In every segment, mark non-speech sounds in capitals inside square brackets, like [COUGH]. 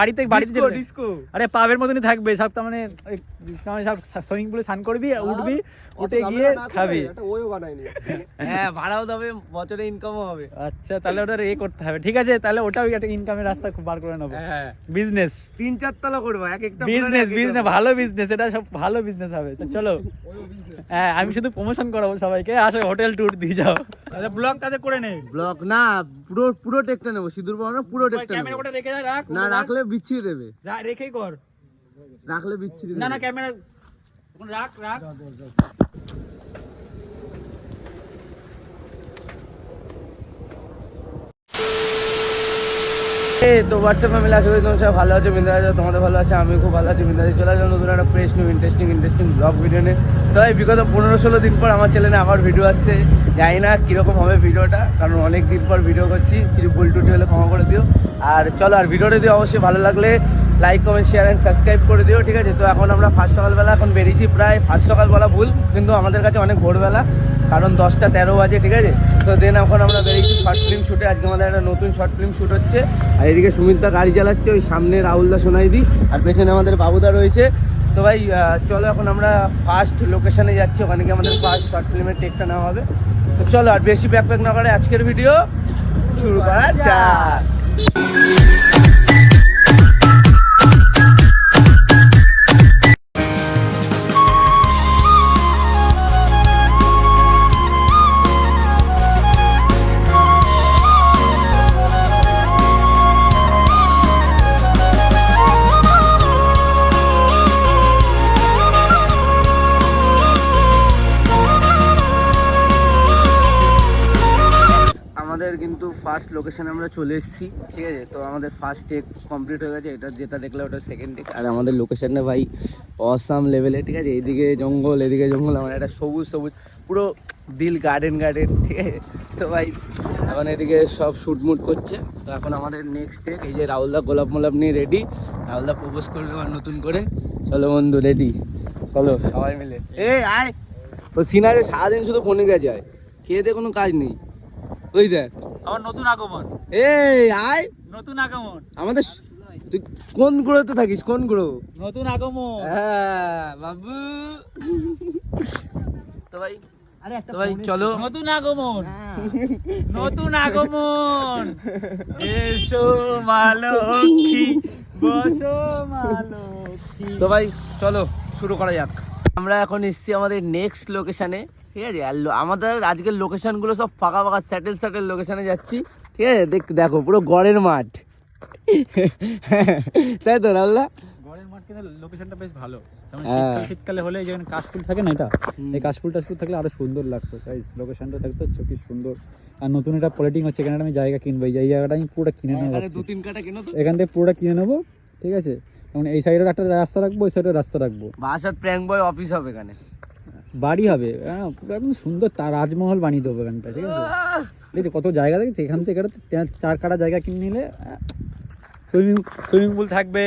বাড়িতে বাড়িতে ডিস্কো আরে পাবের মতনই থাকবে সব তার মানে মানে সব সুইমিং পুলে স্নান করবি উঠবি উঠে গিয়ে খাবি। হ্যাঁ ভাড়াও দেবে বছরে ইনকামও হবে। আচ্ছা তাহলে ওটা এ করতে হবে। ঠিক আছে তাহলে ওটাও একটা ইনকামের রাস্তা খুব বার করে নেব। হ্যাঁ। বিজনেস তিন চার তলা করব এক একটা বিজনেস বিজনেস ভালো বিজনেস এটা সব ভালো বিজনেস হবে। তো চলো। হ্যাঁ আমি শুধু প্রমোশন করাবো সবাইকে আসো হোটেল ট্যুর দিয়ে যাও। আচ্ছা ব্লগ তাতে করে নে। ব্লগ না পুরো পুরো টেকটা নেব সিঁদুর পুরো টেকটা ক্যামেরা রেখে রাখ না রাখলে বিচ্ছিরি দেবে। রা- রেখেই কর। রাখলে বিচ্ছিরি না না ক্যামেরা এখন রাখ রাখ। এই তো হোয়াটসঅ্যাপ ফ্যামিলি আশা করি তোমার সবাই ভালো আছে বিন্দা আছে তোমাদের ভালো আছে আমি খুব ভালো আছি বিন্দা চলে আসলাম নতুন একটা fresh new interesting interesting blog video নিয়ে। তো এই বিগত পনেরো ষোলো দিন পর আমার চ্যানেলে আবার ভিডিও আসছে। জানি না কীরকম হবে ভিডিওটা কারণ অনেক দিন পর ভিডিও করছি কিছু ভুল টুটি হলে ক্ষমা করে দিও। আর চলো, আর ভিডিওটা দিয়ে অবশ্যই ভালো লাগলে like comment share and subscribe করে দিও, ঠিক আছে? তো এখন আমরা ফার্স্ট সকালবেলা এখন বেরিয়েছি প্রায় ফার্স্ট সকালবেলা ভুল, কিন্তু আমাদের কাছে অনেক ভোরবেলা, কারণ দশটা তেরো বাজে, ঠিক আছে? তো দেন এখন আমরা বেরিয়েছি শর্ট ফিল্ম শ্যুটে আজকে আমাদের একটা নতুন শর্ট ফিল্ম শ্যুট হচ্ছে। আর এদিকে সুমিতদা গাড়ি চালাচ্ছে, ওই সামনে রাহুলদা সোনাইদি আর পেছনে আমাদের বাবুদা রয়েছে। তো ভাই চলো এখন আমরা ফার্স্ট লোকেশানে যাচ্ছি, ওখানে গিয়ে আমাদের ফার্স্ট শর্ট ফিল্মের টেকটা নেওয়া হবে। তো চলো, আর বেশি ব্যাক প্যাক না করে আজকের ভিডিও শুরু করা যাক। 嗯。ফার্স্ট লোকেশনে আমরা চলে এসেছি, ঠিক আছে? তো আমাদের ফার্স্ট টেক কমপ্লিট হয়ে গেছে, এটা যেটা দেখলে ওটা সেকেন্ড টেক আর আমাদের লোকেশনটা ভাই অসাম লেভেলে ঠিক আছে? এদিকে জঙ্গল এদিকে জঙ্গল, আমার একটা সবুজ সবুজ, পুরো দিল গার্ডেন গার্ডেন ঠিক আছে? তো ভাই, এখন এদিকে সব শুটমুট করছে। তো এখন আমাদের নেক্সট টেক এই যে রাহুলদা গোলাপ মোলাপ নিয়ে রেডি রাহুলদা প্রপোজ করবে আবার নতুন করে। চলো বন্ধু রেডি চলো, সবাই মিলে। এ, আয়! তো সিনারে সারাদিন শুধু ফোনে গেছে যায় খেয়ে দিয়ে কোনো কাজ নেই। ওই দেখ। আমার নতুন আগমন। এই আয়। নতুন আগমন। আমাদের তুই কোন গ্রহতে থাকিস? কোন গ্রহ? নতুন আগমন। হ্যাঁ বাবু। তো ভাই তো ভাই চলো। নতুন আগমন। নতুন আগমন। এসো মালক্ষী বসো মালক্ষী। তো ভাই চলো শুরু করা যাক। আমরা এখন এসেছি আমাদের নেক্সট লোকেশনে ঠিক আছে? আর আমাদের আজকের লোকেশনগুলো সব ফাঁকা ফাঁকা স্যাটেল স্যাটেল লোকেশনে যাচ্ছি। ঠিক আছে? দেখ দেখো পুরো গড়ের মাঠ। [LAUGHS] তাই তো গড়ের মাঠ কিন্তু লোকেশনটা বেশ ভালো। হ্যাঁ। শীতকাল শীতকালে হলে যেখানে কাশফুল থাকে না এটা। এই কাশফুল টাশফুল থাকলে আরও সুন্দর লাগতো। লোকেশনটা থাকতো কি সুন্দর। আর নতুন এটা পলিটিং হচ্ছে এখানে আমি জায়গা কিনবো। এই জায়গাটা আমি পুরোটা কিনে নেব দু তিন কাটা কেন তো। এখান থেকে পুরোটা কিনে নেব ঠিক আছে? এই সাইডের একটা রাস্তা রাখব সাইডের রাস্তা রাখব। বাসার প্র্যাঙ্ক বয় অফিস হবে এখানে। বাড়ি হবে। হ্যাঁ একদম সুন্দর তার রাজমহল বানিয়ে দেবো এখানটা ঠিক আছে? দেখছি কত জায়গা দেখছি এখান থেকে চার কাটা জায়গা কিনে নিলে সুইমিং সুইমিং পুল থাকবে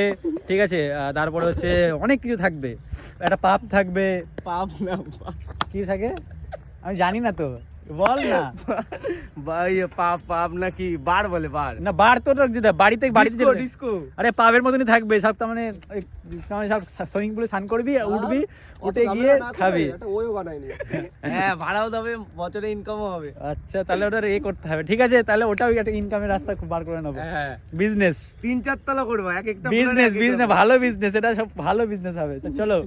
ঠিক আছে? তারপরে হচ্ছে অনেক কিছু থাকবে। একটা পাপ থাকবে। পাপ না কি থাকে? আমি জানি না তো। বল না। [LAUGHS] ভাই পাপ পাপ নাকি? বার বলে বার। না বার তো রাখ দিতে বাড়িতে বাড়িতে ডিস্কো ডিস্কো। আরে পাবের মতনই থাকবে। সব তার মানে মানে সব সুইমিং পুলে স্নান করবি উঠবি উঠে গিয়ে খাবি। [LAUGHS] হ্যাঁ ভাড়াও দেবে বছরে ইনকামও হবে। আচ্ছা তাহলে ওটা এ করতে হবে। ঠিক আছে তাহলে ওটাও একটা ইনকামের রাস্তা খুব বার করে নেব। হ্যাঁ। বিজনেস তিন চার তলা করব এক একটা বিজনেস বিজনেস ভালো বিজনেস এটা সব ভালো বিজনেস হবে। চলো।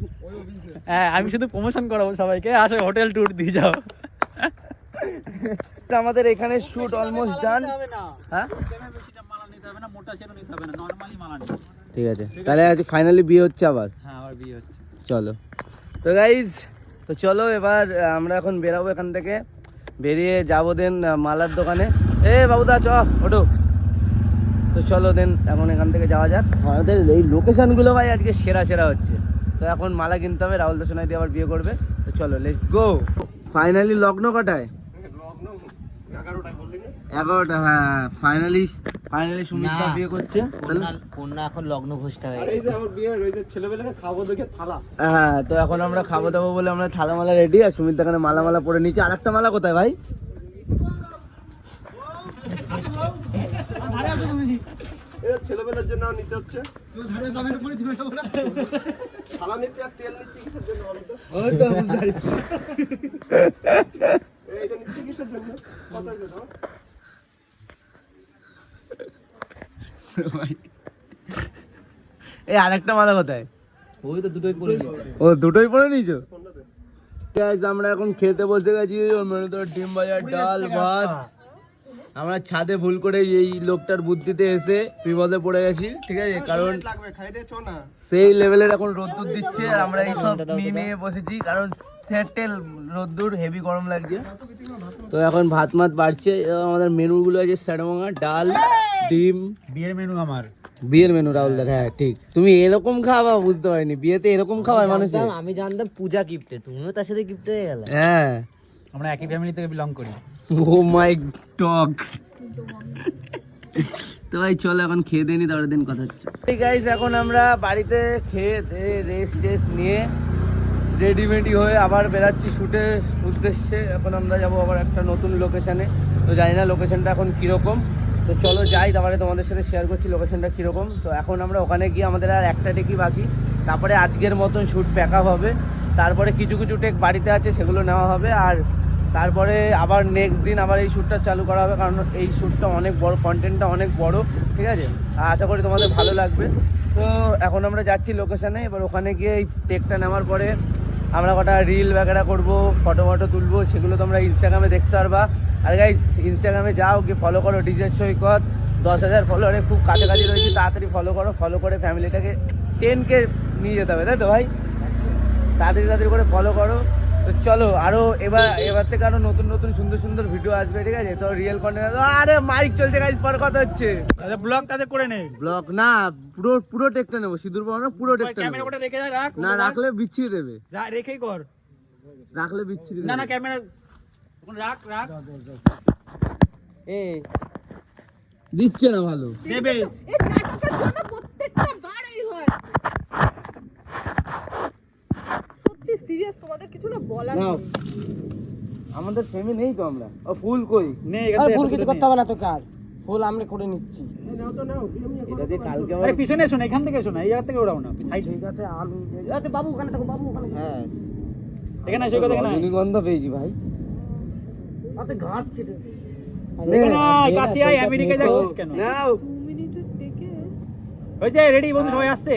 [LAUGHS] হ্যাঁ আমি শুধু প্রমোশন করাবো সবাইকে আসো হোটেল ট্যুর দিয়ে যাও। [LAUGHS] আমাদের এখানে শুট অলমোস্ট ডান হ্যাঁ? ঠিক আছে। তাহলে আজ ফাইনালি বিয়ে হচ্ছে আবার? হ্যাঁ আবার বিয়ে হচ্ছে। চলো। তো গাইজ তো চলো এবার আমরা এখন বেরাবো এখান থেকে। বেরিয়ে যাব দেন মালার দোকানে। এ বাবুদা চ ওঠো। তো চলো দেন এখন এখান থেকে যাওয়া যাক। আমাদের এই লোকেশনগুলো ভাই আজকে সেরা সেরা হচ্ছে। তো এখন মালা কিনতে হবে রাহুল দাসনাই দিয়ে আবার বিয়ে করবে। তো চলো লেটস গো ফাইনালি লগ্ন কটায়। এগারোটা হ্যাঁ ফাইনালি ফাইনালি সুমিত্রা বিয়ে করছে। কন্যা এখন লগ্ন ঘোষটা হয়ে হ্যাঁ তো এখন আমরা খাব দাবো বলে আমরা থালা মালা রেডি আর সুমিত এখানে মালা মালা পরে নিচে আর একটা মালা কোথায় ভাই? ছেলেবেলার জন্য নিতে হচ্ছে। থালা নিচ্ছি আর তেল নিচ্ছি কিসের জন্য [LAUGHS] বলো তো এই, এটা নিচ্ছি কিসের জন্য কত এই আরেকটা মালা কোথায়? ওই তো দুটোই পরে ও দুটোই পরে নিয়েছো। আমরা এখন খেতে বসে গেছি মেনু তো ডিম বাজার ডাল ভাত। আমরা ছাদে ভুল করে এই লোকটার বুদ্ধিতে এসে বিপদে পড়ে গেছি ঠিক আছে? কারণ চো না। সেই লেভেলের এখন রোদ্দুর দিচ্ছে আর আমরা এই সব নিয়ে নিয়ে বসেছি কারণ সেটেল রোদ্দুর হেভি গরম লাগছে। তো এখন ভাত মাত বাড়ছে আমাদের মেনুগুলো আছে স্যাডমঙ্গা ডাল ডিম। বিয়ের মেনু আমার। বিয়ের মেনু রাহুল দাদা হ্যাঁ ঠিক। তুমি এরকম খাওয়া বুঝতে পারিনি বিয়েতে এরকম খাওয়ায় মানুষ আমি জানতাম পূজা গিফটে তুমিও তার সাথে গিফট হয়ে গেলে। হ্যাঁ। আমরা একই ফ্যামিলি থেকে বিলং করি। ও মাই টক তো ভাই চলো এখন খেয়ে দেনি তারপরে দিন কথা হচ্ছে। ঠিক আছে এখন আমরা বাড়িতে খেয়ে রেস্ট টেস্ট নিয়ে রেডিমেডি হয়ে আবার বেরাচ্ছি শুটের উদ্দেশ্যে। এখন আমরা যাব আবার একটা নতুন লোকেশানে তো জানি না লোকেশনটা এখন কীরকম। তো চলো যাই তারপরে তোমাদের সাথে শেয়ার করছি লোকেশনটা কীরকম। তো এখন আমরা ওখানে গিয়ে আমাদের আর একটা টেকই বাকি। তারপরে আজকের মতন শ্যুট প্যাক আপ হবে। তারপরে কিছু কিছু টেক বাড়িতে আছে সেগুলো নেওয়া হবে। আর তারপরে আবার নেক্সট দিন আবার এই শ্যুটটা চালু করা হবে, কারণ এই শ্যুটটা অনেক বড় কন্টেন্টটা অনেক বড়, ঠিক আছে? আশা করি তোমাদের ভালো লাগবে। তো এখন আমরা যাচ্ছি লোকেশানে এবার ওখানে গিয়ে এই টেকটা নেওয়ার পরে আমরা কটা রিল বাগেরা করব ফটো ফটো তুলবো, সেগুলো তোমরা ইনস্টাগ্রামে দেখতে পারবা। আর গাইস ইনস্টাগ্রামে যাও, গিয়ে ফলো করো ডিজের সৈকত। দশ হাজার ফলোয়ারে খুব কাছাকাছি রয়েছে, তাড়াতাড়ি ফলো করো ফলো করে ফ্যামিলিটাকে টেনকে নিয়ে যেতে হবে, তাই তো ভাই? তাড়াতাড়ি তাড়াতাড়ি করে ফলো করো। তো চলো আরও এবার এবার থেকে আরও নতুন নতুন সুন্দর সুন্দর ভিডিও আসবে ঠিক আছে? তো রিয়েল কন্টেন্ট আরে মাইক চলছে গাইস পরে কথা হচ্ছে। তাহলে ব্লগ তাদের করে নে। ব্লগ না পুরো পুরো টেকটা নেব সিঁদুর পর না পুরো টেকটা ক্যামেরা নেব। ওটা রেখে যা রাখ না রাখলে বিচ্ছিরি দেবে। রা- রেখেই কর। রাখলে বিচ্ছিরি না না ক্যামেরা রাখ রাখ। এ দিচ্ছে না ভালো। দেবে। এই নাটকের জন্য প্রত্যেকটা বারই হয়। তোমাদের কিছু না বলার নাও। নেই। আমাদের ফেমি নেই তো আমরা। ও ফুল কই? নে এখান ফুল কিছু করতে হবে না তো কার? ফুল আমরা করে নিচ্ছি। এটা দিয়ে কালকে আরে পিছনে এসো এখান থেকে এসো না এই জায়গা থেকে ওড়াও না সাইড ঠিক আছে আলু আচ্ছা বাবু ওখানে থাকো বাবু ওখানে হ্যাঁ। এখানে এসো এখানে এখানে। রজনীগন্ধ পেয়েছি ভাই। আতে ঘাস ছিল কাছে আমেরিকা যাচ্ছিস কেন? নাও। হয়েছে রেডি বন্ধু সবাই আসছে?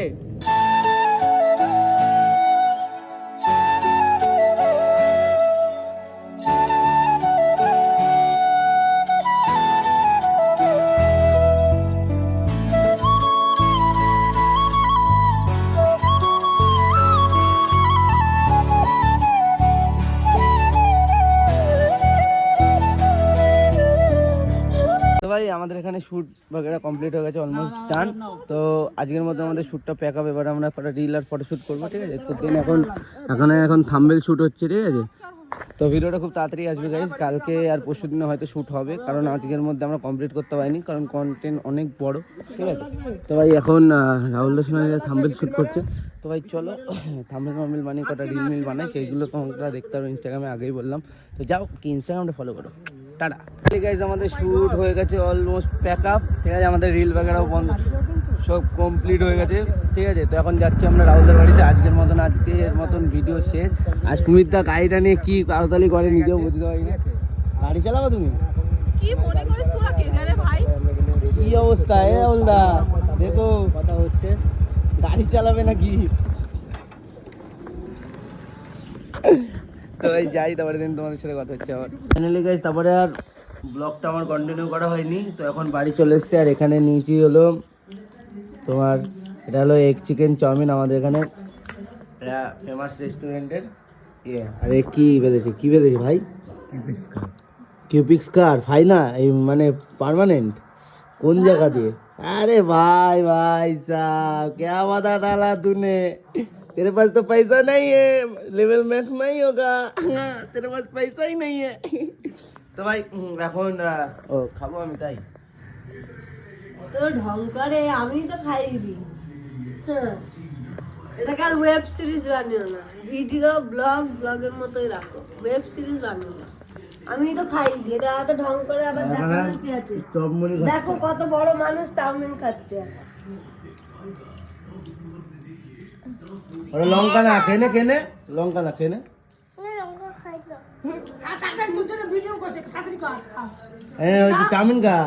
শ্যুট বাগেরা কমপ্লিট হয়ে গেছে অলমোস্ট ডান তো আজকের মধ্যে আমাদের শ্যুটটা প্যাক আপ এবার আমরা একটা রিল আর ফটো শ্যুট করব ঠিক আছে তো দিন এখন এখানে এখন থাম্বেল শ্যুট হচ্ছে ঠিক আছে তো ভিডিওটা খুব তাড়াতাড়ি আসবে গাইজ কালকে আর পরশু দিনে হয়তো শ্যুট হবে কারণ আজকের মধ্যে আমরা কমপ্লিট করতে পারিনি কারণ কন্টেন্ট অনেক বড় ঠিক আছে তো ভাই এখন রাহুল দাস থাম্বেল শ্যুট করছে তো ভাই চলো থাম্বেল মাম্বেল বানিয়ে কটা রিল মিল বানাই সেইগুলো তোমরা দেখতে পারো ইনস্টাগ্রামে আগেই বললাম তো যাও কি ইনস্টাগ্রামটা ফলো করো টাটা। আছে আমাদের শ্যুট হয়ে গেছে অলমোস্ট প্যাক আপ ঠিক আছে? আমাদের রিল বাগেরাও বন্ধ সব কমপ্লিট হয়ে গেছে ঠিক আছে? তো এখন যাচ্ছি আমরা রাহুলদার বাড়িতে। আজকের মতন আজকের মতন ভিডিও শেষ। আর সুমিতদা গাড়িটা নিয়ে কি কাউতালি করে নিজেও বুঝতে পারি না। গাড়ি চালাবো তুমি? কি মনে করিস তোরা কে জানে ভাই? কি অবস্থা এ রাহুলদা? দেখো। কথা হচ্ছে গাড়ি চালাবে নাকি? তো এই যাই তারপরে দিন তোমাদের সাথে কথা হচ্ছে আবার ফাইনালি গাইজ তারপরে আর ব্লগটা আমার কন্টিনিউ করা হয়নি তো এখন বাড়ি চলে এসেছি আর এখানে নিয়েছি হলো তোমার এটা হলো এগ চিকেন চাউমিন আমাদের এখানে ফেমাস রেস্টুরেন্টের ইয়ে আরে কি বেঁধেছে কি বেঁধেছে ভাই কিউপিক্স কার ফাইনা এই মানে পার্মানেন্ট কোন জায়গা দিয়ে अरे भाई भाई साहब क्या वादा डाला तूने तेरे पास तो पैसा नहीं है लेवल मैक्स नहीं होगा तेरे पास पैसा ही नहीं है তো ভাই উম, এখন আহ, ও খাবো আমি তাই তো ঢং করে আমি তো খাইয়ে দিই হ্যাঁ এটাকে আর ওয়েব সিরিজ বানিও না ভিডিও ব্লগ ব্লগের মতোই রাখো ওয়েব সিরিজ বানিও না আমি তো খাইনি এটা এত ঢং করে আবার দেখানোর কি আছে চপ মুড়ি দেখো কত বড় মানুষ চাউমিন খাচ্ছে ওরা লঙ্কা না খেনে খেনে লঙ্কা না খেনে হ্যাঁ চাউমিন খা।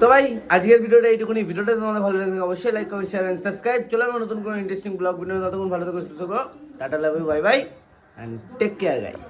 তো ভাই আজকের ভিডিওটা এইটুকুনি। ভিডিওটা তোমাদের ভালো লাগে অবশ্যই লাইক করো শেয়ার এন্ড সাবস্ক্রাইব চলো আমরা নতুন কোনো ইন্টারেস্টিং ব্লগ ভিডিও ততক্ষণ ভালো থাকো সুস্থ করো tata love bye bye and take care guys